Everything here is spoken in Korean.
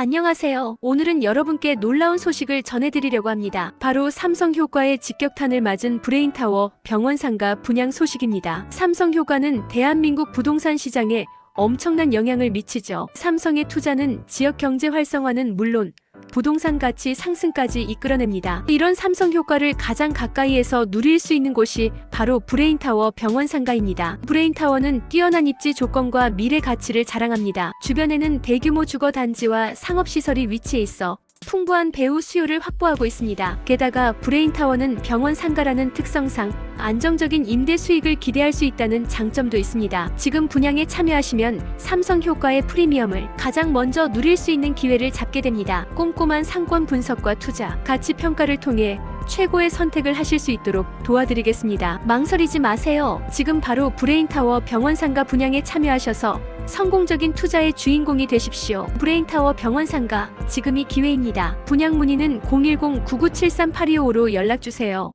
안녕하세요. 오늘은 여러분께 놀라운 소식을 전해드리려고 합니다. 바로 삼성 효과의 직격탄을 맞은 브레인타워 병원상가 분양 소식입니다. 삼성 효과는 대한민국 부동산 시장에 엄청난 영향을 미치죠. 삼성의 투자는 지역 경제 활성화는 물론 부동산 가치 상승까지 이끌어냅니다. 이런 삼성 효과를 가장 가까이에서 누릴 수 있는 곳이 바로 브레인타워 병원 상가입니다. 브레인타워는 뛰어난 입지 조건과 미래 가치를 자랑합니다. 주변에는 대규모 주거 단지와 상업 시설이 위치해 있어 풍부한 배우 수요를 확보하고 있습니다. 게다가 브레인타워는 병원 상가라는 특성상 안정적인 임대 수익을 기대할 수 있다는 장점도 있습니다. 지금 분양에 참여하시면 삼성 효과의 프리미엄을 가장 먼저 누릴 수 있는 기회를 잡게 됩니다. 꼼꼼한 상권 분석과 투자, 가치 평가를 통해 최고의 선택을 하실 수 있도록 도와드리겠습니다. 망설이지 마세요. 지금 바로 브레인타워 병원 상가 분양에 참여하셔서 성공적인 투자의 주인공이 되십시오. 브레인타워 병원 상가 지금이 기회입니다. 분양 문의는 010-9973-8255로 연락 주세요.